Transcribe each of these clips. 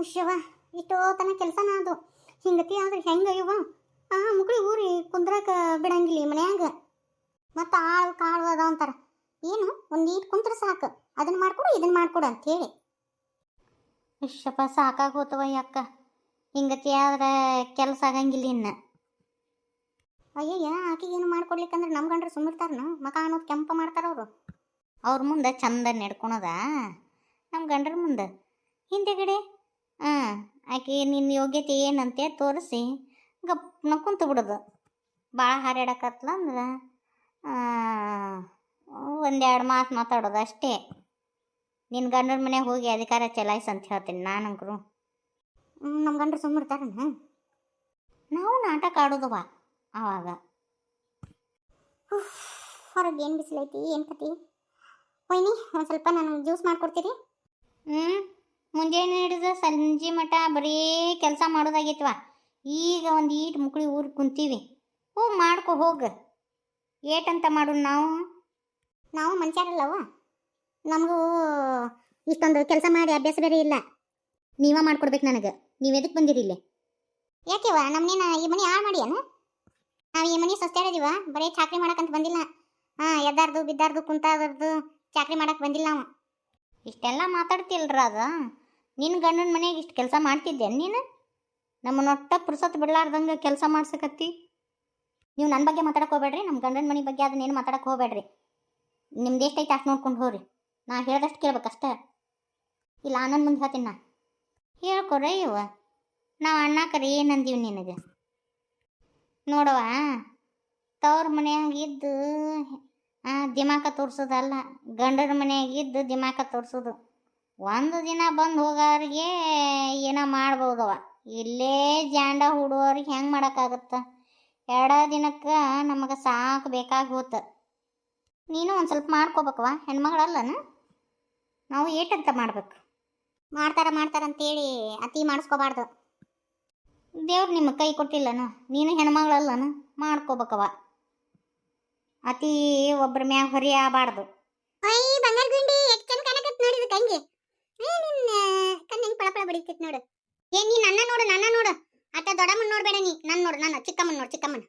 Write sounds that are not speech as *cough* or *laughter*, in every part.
ಹುಷ್ಯವ ಇಷ್ಟೋ ತನ ಕೆಲಸನ ಅದು. ಹಿಂಗತಿ ಆದ್ರೆ ಹೆಂಗೆ ಇವ ಆ, ಮುಗಳಿ ಊರಿ ಕುಂದ್ರಾಕ ಬಿಡಂಗಿಲ್ಲ ಮನ್ಯಾಗ. ಮತ್ತು ಆಳು ಕಾಳು ಅದ ಅಂತಾರ. ಏನು, ಒಂದು ನೀಟ್ ಕುಂತ್ರ ಸಾಕು. ಅದನ್ನ ಮಾಡ್ಕೊಡು ಇದನ್ನ ಮಾಡ್ಕೊಡು ಅಂತ ಹೇಳಿ. ಇಷ್ಟಪ್ಪ ಸಾಕಾಗಿ ಹೋತವ ಅಕ್ಕ. ಹಿಂಗತಿ ಆದ್ರೆ ಕೆಲಸ ಆಗಂಗಿಲ್ಲ ಇನ್ನ. ಅಯ್ಯಯ್ಯ, ಆಕಿಗೆ ಏನು ಮಾಡ್ಕೊಡ್ಲಿಕ್ಕಂದ್ರೆ ನಮ್ಮ ಗಂಡ್ರು ಸುಮ್ಮಿರ್ತಾರನ ಮಕ ಅನ್ನೋದು ಕೆಂಪ ಮಾಡ್ತಾರ ಅವರು. ಅವ್ರ ಮುಂದೆ ಚಂದ ನಡ್ಕೊಳದ ನಮ್ಮ ಗಂಡ್ರ ಮುಂದೆ. ಹಿಂದೆಗಡೆ ಹಾಂ ಆಕೆ ನಿನ್ನ ಯೋಗ್ಯತೆ ಏನಂತೆ ತೋರಿಸಿ. ಗಪ್ನ ಕುಂತು ಬಿಡೋದು. ಭಾಳ ಹಾರಾಡಕತ್ಲ ಅಂದ್ರೆ ಒಂದೆರಡು ಮಾತು ಮಾತಾಡೋದು ಅಷ್ಟೇ. ನಿನ್ನ ಗಂಡನ ಮನೆಗೆ ಹೋಗಿ ಅಧಿಕಾರ ಚಲಾಯಿಸ್ ಅಂತ ಹೇಳ್ತೀನಿ ನಾನಂಕರು. ನಮ್ಮ ಗಂಡರು ಸುಮ್ಮಿರ್ತಾರನ ನಾವು ನಾಟಕ ಆಡೋದವ ಆವಾಗ ಹೊರಗೆ ಏನು ಬಿಸಿಲೈತಿ ಏನು ಕತಿ? ಒಯ್ನಿ ಒಂದು ಸ್ವಲ್ಪ ನನಗೆ ಜ್ಯೂಸ್ ಮಾಡಿಕೊಡ್ತೀರಿ? ಹ್ಞೂ ಮುಂಜಾನೆ ಹಿಡಿದು ಸಂಜೆ ಮಠ ಬರೀ ಕೆಲಸ ಮಾಡೋದಾಗಿತ್ವ. ಈಗ ಒಂದು ಈಟ್ ಮುಕ್ಳಿ ಊರು ಕುಂತೀವಿ. ಹೋಗಿ ಮಾಡ್ಕೊ ಹೋಗ. ಏಟಂತ ಮಾಡು ನಾವು? ನಾವು ಮನುಷ್ಯರಲ್ಲವ. ನಮಗೂ ಇಷ್ಟೊಂದು ಕೆಲಸ ಮಾಡಿ ಅಭ್ಯಾಸ ಬೇರೆ ಇಲ್ಲ. ನೀವ ಮಾಡ್ಕೊಡ್ಬೇಕು ನನಗೆ. ನೀವು ಎದಕ್ಕೆ ಬಂದಿರಿ ಇಲ್ಲಿ? ಯಾಕೆವ ನಮ್ಮನೇನ ಈ ಮನೆ ಹಾಳು ಮಾಡಿ ಅನು ನಾವು ಈ ಮನೆ ಸಸ್ತಾಡಿದೀವ ಬರೀ ಚಾಕ್ರಿ ಮಾಡಕ್ಕಂತ ಬಂದಿಲ್ಲ. ಹಾಂ ಎದ್ದಾರ್ದು ಬಿದ್ದಾರ್ದು ಕುಂತಾದರ್ದು ಚಾಕ್ರಿ ಮಾಡಕ್ಕೆ ಬಂದಿಲ್ಲ ನಾವು ಇಷ್ಟೆಲ್ಲ ಮಾತಾಡ್ತಿಲ್ರ ಅದ? ನಿನ್ನ ಗಂಡನ ಮನೆಗೆ ಇಷ್ಟು ಕೆಲಸ ಮಾಡ್ತಿದ್ದೆ ನೀನು? ನಮ್ಮನ್ನೊಟ್ಟ ಪುರ್ಸತ್ ಬಿಡ್ಲಾರ್ದಂಗೆ ಕೆಲಸ ಮಾಡ್ಸಕತ್ತಿ. ನೀವು ನನ್ನ ಬಗ್ಗೆ ಮಾತಾಡಕ್ಕೆ ಹೋಗ್ಬೇಡ್ರಿ ನಮ್ಮ ಗಂಡನ ಮನೆ ಬಗ್ಗೆ ಅದನ್ನೇನು ಮಾತಾಡಕ್ಕೆ ಹೋಗ್ಬೇಡ್ರಿ. ನಿಮ್ದು ಎಷ್ಟೈತೆ ಅಷ್ಟು ನೋಡ್ಕೊಂಡು ಹೋಗ್ರಿ. ನಾ ಹೇಳ್ದಷ್ಟು ಕೇಳ್ಬೇಕಷ್ಟೇ. ಇಲ್ಲ ಆನಂದ್ ಮುಂದೆ ಹೇಳ್ತೀನಿ ನಾ. ಹೇಳ್ಕೊಡ್ರಿ ಇವ ನಾವು ಅಣ್ಣಾಕರಿ ಏನಂದೀವಿ ನಿನಗೆ? ನೋಡವ ತವ್ರ ಮನೆಯಾಗಿದ್ದು ದಿಮಾಕ ತೋರ್ಸೋದಲ್ಲ. ಗಂಡನ ಮನೆಯಾಗಿದ್ದು ದಿಮಾಕ ತೋರ್ಸೋದು. ಒಂದು ದಿನ ಬಂದು ಹೋಗೋರಿಗೆ ಏನೋ ಮಾಡ್ಬೋದವ? ಇಲ್ಲೇ ಜಾಂಡ ಹೂಡೋರಿಗೆ ಹೆಂಗೆ ಮಾಡೋಕ್ಕಾಗತ್ತ? ಎರಡ ದಿನಕ್ಕೆ ನಮಗೆ ಸಾಕು ಬೇಕಾಗಿ ನೀನು ಒಂದು ಸ್ವಲ್ಪ ಮಾಡ್ಕೋಬೇಕವ ಹೆಣ್ಮಗಳಲ್ಲನ? ನಾವು ಏಟಂತ ಮಾಡ್ಬೇಕು. ಮಾಡ್ತಾರ ಮಾಡ್ತಾರ ಅಂತೇಳಿ ಅತಿ ಮಾಡಿಸ್ಕೋಬಾರ್ದು. ದೇವ್ರು ನಿಮ್ಮ ಕೈ ಕೊಟ್ಟಿಲ್ಲನು? ನೀನು ಹೆಣ್ಮಗಳಲ್ಲನು? ಮಾಡ್ಕೋಬೇಕವ ಅತಿ ಒಬ್ಬರ ಮ್ಯಾಗ ಹೊರಿ ಆಗಬಾರ್ದು. ಬಂಗಾರ ಗುಂಡಿ ಏ ನಿನ್ನ ಕಣ್ಣು ಪಳಪಳ ಬಡಿತಿತ್ ನೋಡು. ಏ ನೀ ನನ್ನ ನೋಡು ನನ್ನ ನೋಡು. ಆತ ದೊಡ್ಡಮ್ಮನ್ ನೋಡ್ಬೇಡ ನೀ ನನ್ನ ನೋಡು ನಾನು ಚಿಕ್ಕಮ್ಮನ್ ನೋಡು, ಚಿಕ್ಕಮ್ಮನ್.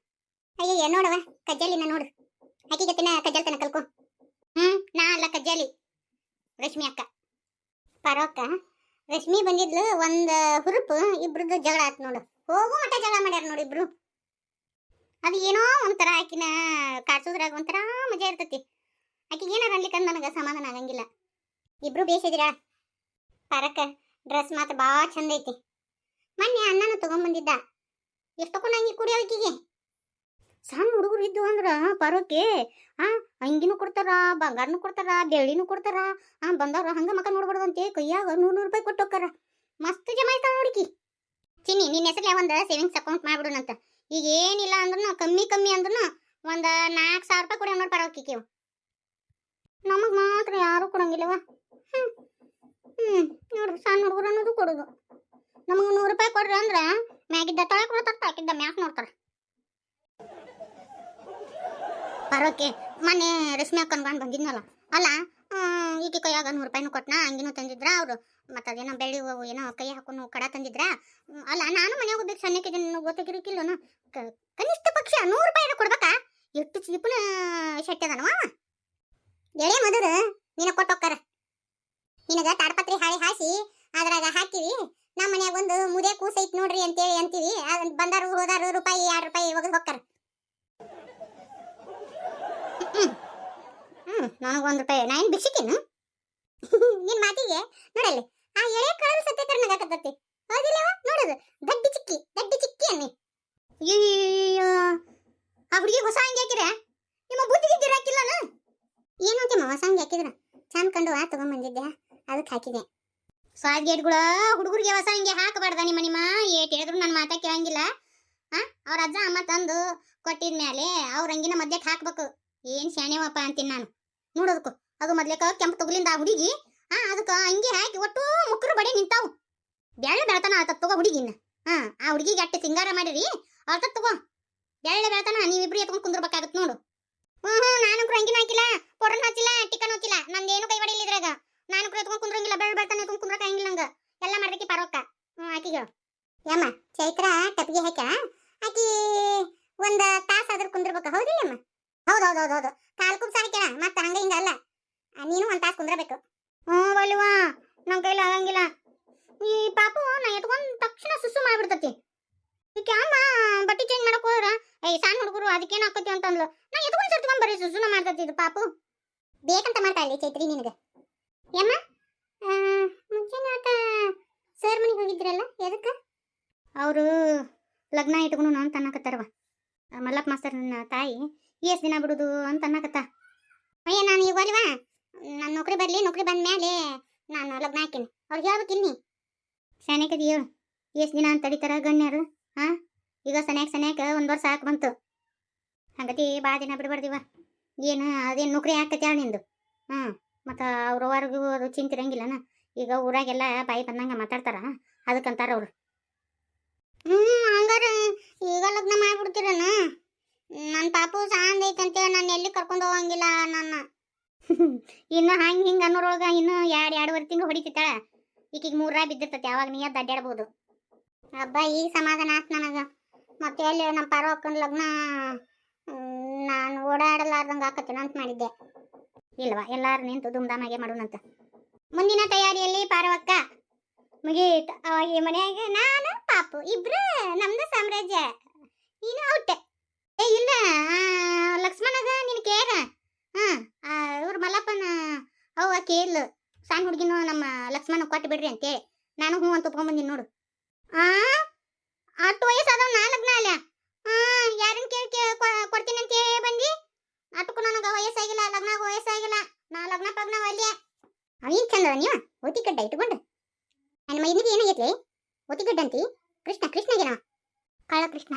ಅಯ್ಯಯ್ಯ ನೋಡವ ಕಜ್ಜಾಲಿನ ನೋಡು. ಆಕಿ ತಿನ್ನ ಕಜ್ಜಲ್ ತನ ಕಲ್ಕೊ. ಹ್ಮ್, ನಾ ಅಲ್ಲ ಕಜ್ಜಲಿ. ರಶ್ಮಿ ಅಕ್ಕ. ಪರೋಕ್ಕ. ರಶ್ಮಿ ಬಂದಿದ್ಲು, ಒಂದ್ ಹುರುಪು ಇಬ್ರದ್ದು ಜಗಳ ಆತ್ ನೋಡು. ಹೋಗು ಮಟ್ಟ ಜಗಳ ಮಾಡ್ಯಾರ ನೋಡಿ ಇಬ್ರು. ಅದು ಏನೋ ಒಂಥರ ಆಕಿನ ಕಾಡ್ಸೋದ್ರಾಗ ಒಂಥರ ಮಜಾ ಇರ್ತೈತಿ. ಆಕಿಗೆ ಏನಾರ ಅನ್ಲಿಕ್ಕೆ ನನಗೆ ಸಮಾಧಾನ ಆಗಂಗಿಲ್ಲ. ಇಬ್ರು ಬೇಸಿದಿರ? ಪರಕ ಡ್ರೆಸ್ ಮಾತ್ರ ಭಾಳ ಚಂದ ಐತಿ. ಮೊನ್ನೆ ಅಣ್ಣನ ತಗೊಂಬಂದಿದ್ದ ಎಷ್ಟು ತಗೊಂಡಂಗಿ ಕುಡಿಯೋಕಿಗೆ ಸಣ್ಣ ಹುಡುಗರು ಇದ್ದು ಅಂದ್ರ ಪರೋಕೆ, ಆ, ಅಂಗಿನೂ ಕೊಡ್ತಾರ, ಬಂಗಾರನು ಕೊಡ್ತಾರ ಬೆಳ್ಳಿನೂ ಕೊಡ್ತಾರ, ಆ, ಬಂದವ್ರ ಹಂಗ ನೋಡ್ಬಾರ್ದು ನೋಡ್ಬಾರ್ದಂತೆ, ಕೈಯಾಗ ನೂರು ನೂರು ರೂಪಾಯಿ ಕೊಟ್ಟು ಹೋಗ್ತಾರ ಮಸ್ತ್ ಜಮಾ ಹುಡುಗಿ ಚಿನ್ನಿ ನಿನ್ನ ಹೆಸರ್ಲೆ ಒಂದು ಸೇವಿಂಗ್ಸ್ ಅಕೌಂಟ್ ಮಾಡ್ಬಿಡುನಂತ ಈಗ ಏನಿಲ್ಲ ಅಂದ್ರೂ ಕಮ್ಮಿ ಕಮ್ಮಿ ಅಂದ್ರೂ ಒಂದು ನಾಲ್ಕು ಸಾವಿರ ರೂಪಾಯಿ ಕೊಡಿ ನೋಡಿ ಪರವಾಗಿಕ್ಕೆ ನಮಗೆ ಮಾತ್ರ ಯಾರು ಕೊಡಂಗಿಲ್ಲವ. ಹ್ಞೂ ಹ್ಞೂ ನೋಡ್ರಿ ಸಣ್ಣ ಹುಡುಗರು ಅನ್ನೋದು ಕೊಡೋದು. ನಮಗೆ ನೂರು ರೂಪಾಯಿ ಕೊಡ್ರಿ ಅಂದ್ರೆ ಮ್ಯಾಗಿದ್ದ ತಳಕ್ ಕೊಡ್ತಾರೆ ತಾಕಿದ್ದ ಮ್ಯಾಕ್ ನೋಡ್ತಾರೆ. ಬರೋಕೆ ಮೊನ್ನೆ ರಶ್ಮಿ ಅಕ್ಕನ್ ಬಂದಿದ್ನಲ್ಲ, ಅಲ್ಲ ಈಗ ಕೈಯಾಗ ನೂರು ರೂಪಾಯಿನೂ ಕೊಟ್ಟನ ಹಂಗಿನೂ ತಂದಿದ್ರ ಅವರು. ಮತ್ತು ಅದೇನೋ ಬೆಳ್ಳಿ ಹೂವು, ಏನೋ ಕೈ ಹಾಕೊಂಡು ಕಡ ತಂದಿದ್ರ? ಅಲ್ಲ, ನಾನು ಮನೆಗೆ ಹೋಗ್ಬೇಕು ಸಣ್ಣಕ್ಕಿದ್ದೀನಿ ಗೊತ್ತಾಗಿರಕ್ಕಿಲ್ಲನು ಕನಿಷ್ಠ ಪಕ್ಷ ನೂರು ರೂಪಾಯಿ ಕೊಡ್ಬೇಕಾ? ಎಷ್ಟು ಚೀಪನ ಶೆಟ್ಟಿ ಎಳೆ ನೀನು ಕೊಟ್ಟು ಕೊಟ್ಟೋಕ್ಕಾರ ನಿನಗೆ ತಾಡ್ಪತ್ರಿ ಹಾಸಿ ಅದ್ರಾಗ ಹಾಕಿವಿ. ನಮ್ಮ ಮನ್ಯಾಗ ಒಂದು ಮುದೆ ಕೂಸ ಐತಿ ನೋಡ್ರಿ ಅಂತೇಳಿ ಅಂತೀವಿ. ಅದನ್ನ ಬಂದಾರು ಹೋದಾರು ರೂಪಾಯಿ ಎರಡು ರೂಪಾಯಿ ಒಗದು ಹೋಗ್ತಾರ ಹ್ಮ್ ನನಗೆ ರೂಪಾಯಿ ನಾ ಏನು ನಿನ್ ಮಾತಿಗೆ ನೋಡಲ್ಲಿ, ಆ ಎಳೆ ಕಳರು ಸತ್ಯ ಕರ್ನಾಗತ್ತತಿ ಹೌದಿಲ್ಲವ? ನೋಡೋದು. ದಡ್ಡಿ ಚಿಕ್ಕಿ ದಡ್ಡಿ ಚಿಕ್ಕಿ ಅನ್ನಿ. ಅಯ್ಯೋ ಆ ಹುಡುಗಿ ಹೊಸ ಹಂಗೆ ಹಾಕಿರ ನಿಮ್ಮ ಬುದ್ಧಿಗೆ ಗಿರಾಕಿಲ್ಲನ? ಏನು ಅಂತೀಮ ಹೊಸ ಹಂಗೆ ಹಾಕಿದ್ರ? ಚಂದ ಕಂಡು ಆ ತಗೊಂಬಂದಿದ್ದೆ ಅದಕ್ಕೆ ಹಾಕಿದೆ ಸ್ವಾದ್ಗೇಟ್ಗಳ ಹುಡುಗರಿಗೆ ಹೊಸ ಹಿಂಗೆ ಹಾಕಬಾರ್ದ ನಿಮ್ಮ ನಿಮ್ಮ? ಏಟ್ ಹೇಳಿದ್ರು ನನ್ನ ಮಾತಾ ಕೇಳಂಗಿಲ್ಲ. ಆ, ಅವ್ರ ಅಜ್ಜ, ಅಮ್ಮ ತಂದು ಕೊಟ್ಟಿದ ಮೇಲೆ ಅವ್ರ ಅಂಗಿನ ಮದ್ಯಕ್ಕೆ ಹಾಕ್ಬೇಕು. ಏನ್ ಶಾಣೆವಪ್ಪ ಅಂತೀನಿ ನಾನು. ನೋಡೋದಕ್ಕೂ. ಅದು ಮೊದ್ಲೇಕ ಕೆಂಪು ತಗುಲಿಂದ ಆ ಹುಡುಗಿ, ಆ, ಅದಕ್ಕೆ ಅಂಗಿ ಹಾಕಿ ಒಟ್ಟು ಮುಕ್ಕರು ಬಡಿ ನಿಂತಾವು. ಬೆಳ್ಳೆ ಬೆಳತನ ಆತ ತಗೋ ಹುಡುಗಿನ. ಹಾ ಆ ಹುಡುಗಿಗೆ ಅಟ್ಟೆ ಸಿಂಗಾರ ಮಾಡಿರಿ ಆತ ತಗೋ. ಬೆಳ್ಳೆ ಬೆಳತನ ನೀವಿಬ್ರು ಎತ್ಕೊಂಡು ಕುಂದಿರ್ಬೇಕಾಗತ್ತೆ ನೋಡು. ಹ್ಞೂ ಹ್ಞೂ ನಾನು ಅಂಗಿನ ಹಾಕಿಲ್ಲ ಪೊಡನ್ ಹಚ್ಚಿಲ್ಲ ಟಿಕನ್ ಹಚ್ಚಿಲ್ಲ ನಂದೇನು ಕೈ ಹೊಡಿಲ್ಲ ಇದ್ರಾಗ ನಾನು ಕೂಡ ಎತ್ಕೊಂಡು ಕುಂದ್ರಂಗಿಲ್ಲ ಬೆಳ್ಳ ಬೆಳತನ ಎತ್ಕೊಂಡು ಕುಂದ್ರಕ ಹಂಗಿಲ್ಲ ನಂಗೆ ಎಲ್ಲ ಮಾಡ್ಬೇಕಿ ಪರೋಕ್ಕ ಒಂದ್ ತಾಸ ಆದ್ರೂ ಕುಂದ್ರಬೇಕು ಹೌದಿಲ್ಲ ಅಮ್ಮ ಹೌದು ಹೌದು ಹೌದು ಹೌದು ಕಾಲ್ ಕುಬ್ಸಾರ ಕೇಳ ಮತ್ತ ಹಂಗ ಹಿಂಗ ಅಲ್ಲ ಆ, ನೀನು ಒಂದ್ ತಾಸ ಕುಂದ್ರಬೇಕು ಹ್ಞೂ ಬಲ್ವಾ ನನ್ ಕೈಲಿ ಆಗಂಗಿಲ್ಲ. ಈ ಪಾಪು ನಾ ಎತ್ಕೊಂಡ್ ತಕ್ಷಣ ಸುಸ್ಸು ಮಾಡ್ಬಿಡ್ತತಿ. ಈಕೆ ಅಮ್ಮ ಬಟ್ಟೆ ಚೇಂಜ್ ಮಾಡಕ್ ಹೋದ್ರ ಏ ಸಣ್ಣ ಹುಡುಗರು ಅದಕ್ಕೇನು ಹಾಕತಿ ಅಂತಂದ್ಲು. ನಾ ಎತ್ಕೊಂಡ್ ಸರ್ತ್ಕೊಂಡ್ ಬರೀ ಸುಸ್ಸುನ ಮಾಡ್ತತಿ ಇದು ಪಾಪು. ಬೇಕಂತ ಮಾಡ್ತಾ ಇಲ್ಲಿ ಚೈತ್ರಿ ನಿನಗೆ. ಯಮ್ಮ ಮುಂಚೆನ ಆತ ಸರ್ ಮನೆಗೆ ಹೋಗಿದ್ರಲ್ಲ, ಎದಕ್ಕೆ? ಅವರು ಲಗ್ನ ಇಟ್ಕೊಂಡು ಅಂತ ಅನ್ನಕತ್ತಾರವ ಮಲ್ಲಪ್ಪ ಮಾಸ್ತರ್ ನನ್ನ ತಾಯಿ. ಎಷ್ಟು ದಿನ ಬಿಡುದು ಅಂತ ಅನ್ನಕತ್ತ. ಅಯ್ಯ, ನಾನು ಈಗ ಅಲ್ವಾ ನಾನು ನೌಕರಿ ಬರಲಿ, ನೌಕರಿ ಬಂದ ಮೇಲೆ ನಾನು ಲಗ್ನ ಹಾಕಿನಿ ಅವ್ರಿಗೆ ಯಾವ ತಿನ್ನಿ ಸನ್ಯಾಕದಿ ಹೇಳು. ಎಷ್ಟು ದಿನ ಅಂತ ತಡಿತಾರ ಗಣ್ಯರು? ಹಾ ಈಗ ಸನ್ಯಾಕ ಸನ್ಯಾಕ ಒಂದು ವರ್ಷ ಹಾಕಿ ಬಂತು. ಹಂಗತಿ ಭಾಳ ದಿನ ಬಿಡಬಾರ್ದಿವ. ಏನು ಅದೇನು ನೌಕರಿ ಹೇಳು ನಿಂದು. ಹ್ಞೂ ಮತ್ತು ಅವ್ರವರೆಗೂ ಅದು ಚಿಂತಿರಂಗಿಲ್ಲನ ಈಗ ಊರಾಗೆಲ್ಲ ಬಾಯಿ ಬಂದಂಗೆ ಮಾತಾಡ್ತಾರ. ಅದಕ್ಕಂತಾರ ಅವ್ರು. ಹ್ಞೂ ಹಂಗಾರ ಈಗ ಲಗ್ನ ಮಾಡಿಬಿಡ್ತೀರನ? ನನ್ನ ಪಾಪು ಸಾಂದ್ ಐತಂತೇಳಿ ನಾನು ಎಲ್ಲಿ ಕರ್ಕೊಂಡು ಹೋಗಂಗಿಲ್ಲ ನನ್ನ *laughs* ಇನ್ನು ಹಂಗೆ ಹಿಂಗೆ ಅನ್ನೋರೊಳಗೆ ಇನ್ನು ಎರಡು ಎರಡುವರೆ ತಿಂಗಳು ಹೊಡಿತಿತ್ತಾಳ. ಈಕಿಗೆ ಮೂರ ಬಿದ್ದಿರ್ತತಿ, ಅವಾಗ ನೀ ಅದ್ ಅಡ್ಡಾಡ್ಬೋದು ಹಬ್ಬ ಈಗ ಸಮಾಧಾನ ಆತ್ ನನಗೆ. ಮತ್ತೆ ಎಲ್ಲಿ ನಮ್ಮ ಪಾರ ಲಗ್ನ ನಾನು ಓಡಾಡಲಾರ್ದಂಗೆ ಆಕತ್ತೇನ ಅಂತ ಮಾಡಿದ್ದೆ. ಇಲ್ವಾ, ಎಲ್ಲಾರು ನಿಂತು ದುಮ್ದಾಮಾಗೆ ಮಾಡೋಣಂತ ಮುಂದಿನ ತಯಾರಿಯಲ್ಲಿ ಪಾರವಕ್ಕ ಮುಗೀತು, ಅವಾಗ ಮನೆಯಾಗ ನಾನು, ಪಾಪು, ಇಬ್ರು, ನಮ್ದು ಸಾಮ್ರಾಜ್ಯ. ನೀನು ಔಟ್. ಏ, ಇಲ್ಲ ಲಕ್ಷ್ಮಣಗ ನಿನ್ ಕೇರ. ಹಾ ಇವ್ರ ಮಲ್ಲಪ್ಪನ ಅವ ಕೇಳ. ಸಣ್ಣ ಹುಡುಗಿನೂ ನಮ್ಮ ಲಕ್ಷ್ಮಣ ಕೊಟ್ಟು ಬಿಡ್ರಿ ಅಂತೇಳಿ ನಾನು ಹ್ಞೂ ಅಂತ ಒಪ್ಕೊಂಬಂದಿನಿ ನೋಡು. ಆ ಅಟ್ಟು ವಯಸ್ಸಾದವ್ ನಾ ಲಗ್ನ ಅಲ್ಲ? ಯಾರನ್ನ ಕೇಳಿ ಕೊಡ್ತೀನಿ ಅಂತ ಹೇಳಿ ಬಂದಿ ಅಟ್ಟಕ್ಕೂ ನನಗೆ ವಯಸ್ಸಾಗಿಲ್ಲ ಲಗ್ನ ವಯಸ್ಸಾಗಿಲ್ಲ. ನಾ ಲಗ್ನ ಪಗ್ನ ಒಲ್ಲೆ. ಅವೇನ್ ಚಂದ ನೀವು ಒತ್ತಿಗಡ್ಡ ಇಟ್ಕೊಂಡು. ನನ್ನ ಮೈನಿಗೆ ಏನಾಗೈತಿ ಒತ್ತಿಗಡ್ಡ ಅಂತಿ? ಕೃಷ್ಣ ಕೃಷ್ಣಗೇನ ಕಾಳ ಕೃಷ್ಣ.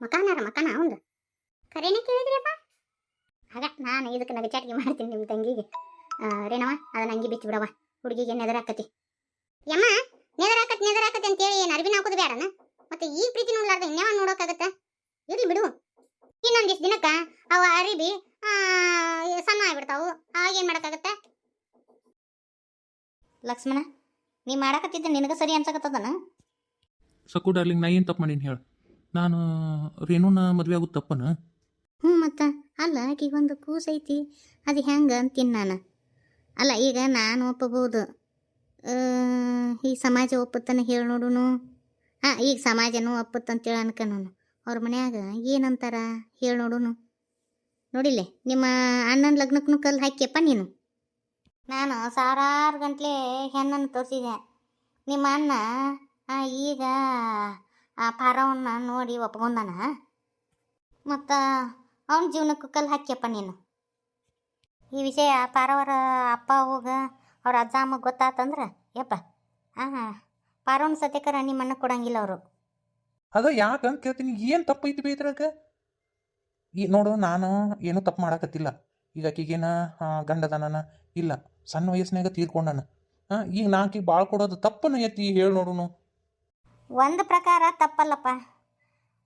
ಮಕಾನಾರ ಮಕಾನ ಅವಂದು. ಕರೆನೇ ಕೇಳಿದ್ರಿಯಪ್ಪ? ಆಗ ನಾನು ಇದಕ್ಕೆ ನಗಚಾಟಿಗೆ ಮಾಡ್ತೀನಿ ನಿಮ್ಮ ತಂಗಿಗೆ. ರೇನವ ರೇಣವ ಅದನ್ನ ಅಂಗಿ ಬಿಚ್ಚಿ ಬಿಡವ ಹುಡುಗಿಗೆ ನೆದರಾಕತಿ ಯಮ್ಮ ನೆದರಾಕತ್ ನೆದರಾಕತಿ ಅಂತೇಳಿ ಏನು ಅರ್ವಿನ ಹಾಕೋದು ಬೇಡನ ಮತ್ತೆ ಈ ಪ್ರೀತಿ ನೋಡ್ಲಾರ್ದ ಇನ್ಯಾವ ನೋಡೋಕ್ಕಾಗತ್ತ ಇರ್ಲಿ ಬಿಡು. ಇನ್ನೊಂದಿಷ್ಟು ದಿನಕ್ಕ ಅವ ಅರಿಬಿ ಆ, ಸಣ್ಣ ಆಗ್ಬಿಡ್ತಾವು. ಆಗ ಏನು ಮಾಡೋಕ್ಕಾಗತ್ತೆ? ಲಕ್ಷ್ಮಣ ನೀ ಮಾಡಕತ್ತಿದ್ದ ನಿನಗೆ ಸರಿ ಅನ್ಸಕತ್ತದನ? ಸಕು ಡಾರ್ಲಿಂಗ್ ನಾ ಏನು ತಪ್ಪು ಮಾಡೀನಿ ಹೇಳು. ನಾನು ರೇಣುನ ಮದುವೆ ಆಗೋದು ತಪ್ಪನ? ಹ್ಞೂ ಮತ್ತು. ಅಲ್ಲ ಈಗ ಒಂದು ಕೂಸು ಅದು ಹೆಂಗೆ ಅಂತೀನಿ ನಾನು. ಅಲ್ಲ, ಈಗ ನಾನು ಒಪ್ಪಬಹುದು. ಈ ಸಮಾಜ ಒಪ್ಪತ್ತನ ಹೇಳಿ ನೋಡುನು. ಹಾಂ, ಈಗ ಸಮಾಜನೂ ಒಪ್ಪುತ್ತಂತೇಳಿ ಅನ್ಕನೋನು ಅವ್ರ ಮನ್ಯಾಗ ಏನಂತಾರ ಹೇಳಿ ನೋಡುನು. ನೋಡಿಲ್ಲೆ, ನಿಮ್ಮ ಅಣ್ಣನ ಲಗ್ನಕ್ಕೂ ಕಲ್ಲು ಹಾಕ್ಯಪ್ಪ ನೀನು? ನಾನು ಸಾವಿರಾರು ಗಂಟ್ಲೆ ಹೆಣ್ಣನ್ನು ತೋರಿಸಿದೆ. ನಿಮ್ಮ ಅಣ್ಣ ಈಗ ಆ ಪಾರವನ್ನ ನೋಡಿ ಒಪ್ಕೊಂಡಾನ? ಮತ್ತು ಅವನ ಜೀವನಕ್ಕೆ ಕಲ್ಲು ಹಾಕ್ಯಪ್ಪ ನೀನು. ಈ ವಿಷಯ ಪಾರವರ ಅಪ್ಪ ಹೋಗ ಅವ್ರ ಅಜ್ಜ ಅಮ್ಮ ಗೊತ್ತಾತಂದ್ರೆ? ಯಪ್ಪ. ಹಾಂ ಪಾರವನ ಸತ್ಯಕರ ನಿಮ್ಮ ಅಣ್ಣ ಕೊಡಂಗಿಲ್ಲ ಅವರು. ಅದ ಯಾಕಂತ ಕೇಳ್ತೀನಿ ಏನು ತಪ್ಪೈತಿ ಬೇದ್ರಾಗ ಈ ನೋಡು ನಾನು ಏನೂ ತಪ್ಪು ಮಾಡಕತ್ತಿಲ್ಲ. ಈಗ ಆಕಿಗೇನ ಗಂಡದನನ ಇಲ್ಲ ಸಣ್ಣ ವಯಸ್ಸಿನಾಗ ತೀರ್ಕೊಂಡನ. ಹಾಂ ಈಗ ನಾ ಆಕಿಗೆ ಭಾಳ ಕೊಡೋದು ತಪ್ಪನ ಎತ್ತಿ ಹೇಳಿ ನೋಡುನು. ಒಂದು ಪ್ರಕಾರ ತಪ್ಪಲ್ಲಪ್ಪ.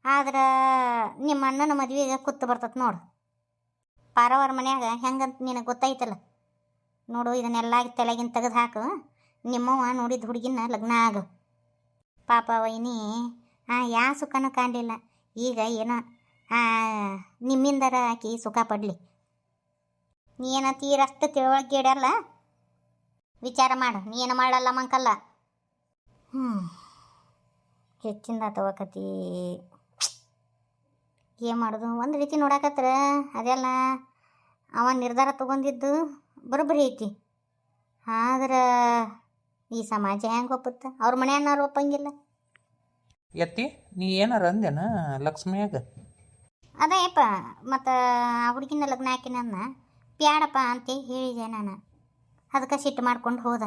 ಆದ್ರೆ ನಿಮ್ಮ ಅಣ್ಣನ ಮದುವೆಗೆ ಕುತ್ತು ಬರ್ತತ್ ನೋಡು. ಪಾರವರ ಮನ್ಯಾಗ ಹೆಂಗಂತ ನಿನಗೆ ಗೊತ್ತೈತಲ್ಲ? ನೋಡು, ಇದನ್ನೆಲ್ಲ ತಲೆಗಿನ ತೆಗೆದು ಹಾಕು. ನಿಮ್ಮವ್ವ ನೋಡಿದ ಹುಡುಗಿನ ಲಗ್ನ ಆಗು. ಪಾಪ ವೈನಿ, ಆ, ಯಾ ಸುಖನೂ ಕಾಣಲಿಲ್ಲ. ಈಗ ಏನೋ ನಿಮ್ಮಿಂದರ ಆಕಿ ಸುಖ ಪಡಲಿ. ನೀ ಏನೋ ತೀರಷ್ಟು ತಿಳುವಳಿಕೆ ಇಡಲ್ಲ ವಿಚಾರ ಮಾಡು. ನೀ ಏನು ಮಾಡಲ್ಲ ಮಂಕಲ್ಲ? ಹ್ಞೂ ಹೆಚ್ಚಿಂದ ತಗೋಕತಿ ಏನು ಮಾಡೋದು? ಒಂದು ರೀತಿ ನೋಡಾಕತ್ರ. ಅದೆಲ್ಲ ಅವ ನಿರ್ಧಾರ ತಗೊಂಡಿದ್ದು ಬರೋಬ್ಬರಿ ಐತಿ. ಆದ್ರೆ ಈ ಸಮಾಜ ಹೆಂಗೆ ಒಪ್ಪುತ್ತೆ? ಅವ್ರ ಮನೆಯನ್ನಾರು ಒಪ್ಪಂಗಿಲ್ಲ. ಎತ್ತಿ ನೀ ಏನಾರ ಅಂದೇನ ಲಕ್ಷ್ಮಿಯಾಗ? ಅದೇಪ್ಪ ಮತ್ತು ಆ ಹುಡುಗಿನ ಲಗ್ನ ಹಾಕಿನನ್ನ ಪ್ಯಾಡಪ್ಪ ಅಂತ ಹೇಳಿದೆ ನಾನು. ಅದಕ್ಕೆ ಸಿಟ್ಟು ಮಾಡ್ಕೊಂಡು ಹೋದ.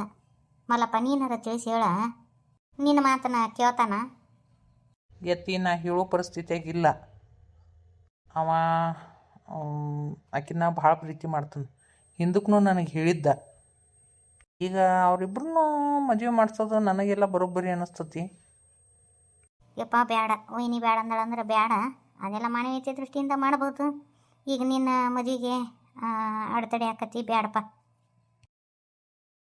ಮಲ್ಲಪ್ಪ ನೀನಾರ ತಿಳಿಸಿ ಹೇಳ. ನಿನ್ನ ಮಾತನ್ನ ಕೇಳ್ತಾನ? ಎತ್ತಿ ನಾ ಹೇಳೋ ಪರಿಸ್ಥಿತಿಯಾಗ ಇಲ್ಲ. ಅವ ಆಕಿನ ಭಾಳ ಪ್ರೀತಿ ಮಾಡ್ತಾನೆ. ಹಿಂದಕ್ಕೂ ನನಗೆ ಹೇಳಿದ್ದ. ಈಗ ಅವರಿಬ್ರು ಮದುವೆ ಮಾಡಿಸೋದು ನನಗೆಲ್ಲ ಬರೋಬ್ಬರಿ ಅನ್ನಿಸ್ತತಿ ಯಪ್ಪ ಬೇಡ ವೈನಿ ಬೇಡ ಅಂದಳಂದ್ರೆ ಬೇಡ ಅದೆಲ್ಲ ಮಾನವೀಯತೆ ದೃಷ್ಟಿಯಿಂದ ಮಾಡ್ಬೋದು. ಈಗ ನಿನ್ನ ಮದುವೆಗೆ ಅಡೆತಡೆ ಆಕತಿ ಬೇಡಪ್ಪ